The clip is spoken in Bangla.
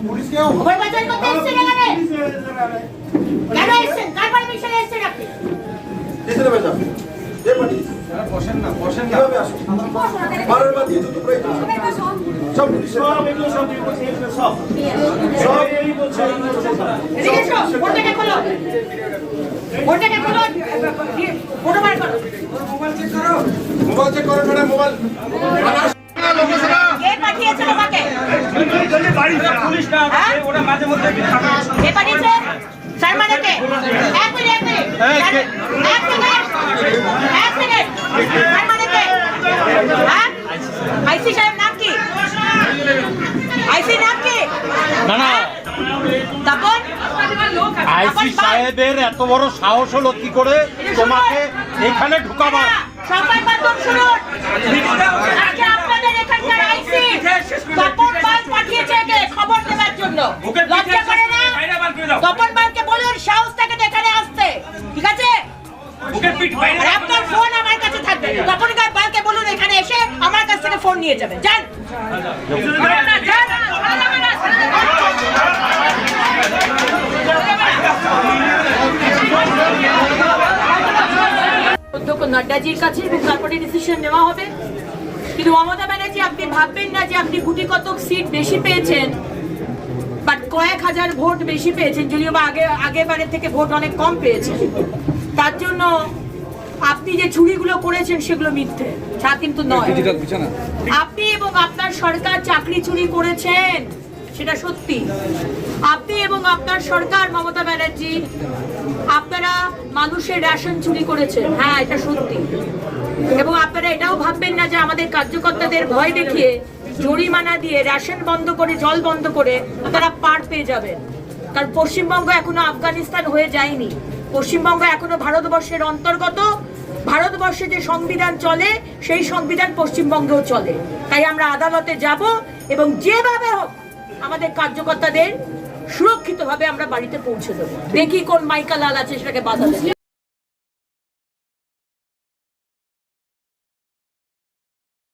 ঘর বাজার করতে এসেছেন এখানে? কেন এসেছেন? কার পারমিশনে এসেছেন আপনি? বসেন না বসেন না। বারোর বাদ দিয়ে দুটো প্রায় সব। সব এগুলো সব সব। সব এই বলছে ওটাকে খোলো। ওটাকে খোলো। ওটা বার করো। মোবাইল চেক করো। মোবাইল চেক করো মোবাইল। তোমাকে বাড়ি পুলিশ না হ্যাঁ? ওরা মাঝে মধ্যে কে পাঠিয়েছে? স্যার মানে কে এক মিনিট এক মিনিট। এক মিনিট এক মিনিট। স্যার মানে কে হ্যাঁ? আইসি সাহেব নাম কি? আইসি নাম কি? না না। তপন? আইসি সাহেবের এত বড় সাহস হলো কি করে? তোমাকে এখানে ঢুকাবার। সবাই বাদন শুনুন আজকে আপনাদের এখানকার আইসি তপন পাল পাঠিয়েছে একে খবর দেওয়ার জন্য লজ্জা করে না তপন পালকে বলুন সাহস থেকে এখানে আসতে। ঠিক আছে? আপনার ফোন আমার কাছে থাকবে। তপন পালকে বলুন এখানে এসে আমার কাছ থেকে ফোন নিয়ে যাবে। যান। যান। অধ্যক্ষ নাড্ডাজির কাছে এবং তারপরে ডিসিশন নেওয়া হবে। কিন্তু মমতা ব্যানার্জি আপনি ভাববেন না যে আপনি গুটি কতক সিট বেশি পেয়েছেন। বাট কয়েক হাজার ভোট বেশি পেয়েছেন যদিও বা আগে আগেবারের থেকে ভোট অনেক কম পেয়েছেন। তার জন্য আপনি যে চুরিগুলো করেছেন সেগুলো মিথ্যে তা কিন্তু নয়। আপনি এবং আপনার সরকার চাকরি চুরি করেছেন সেটা সত্যি। আপনি এবং আপনার সরকার মমতা ব্যানার্জি আপনারা মানুষের রেশন চুরি করেছেন। হ্যাঁ এটা সত্যি। এবং আপনারা এটাও ভাববেন না যে আমাদের কার্যকর্তাদের ভয় দেখিয়ে জরিমানা দিয়ে রেশন বন্ধ করে, জল বন্ধ করে তারা পার পেয়ে যাবেন কারণ পশ্চিমবঙ্গ এখনও আফগানিস্তান হয়ে যায়নি। পশ্চিমবঙ্গ এখনও ভারতবর্ষের অন্তর্গত। ভারতবর্ষে যে সংবিধান চলে, সেই সংবিধান পশ্চিমবঙ্গেও চলে। তাই আমরা আদালতে যাব এবং যেভাবে হোক আমাদের কার্যকর্তাদের সুরক্ষিতভাবে আমরা বাড়িতে পৌঁছে দেবো। দেখি কোন মাইকা লাল আছে সেটাকে বাধা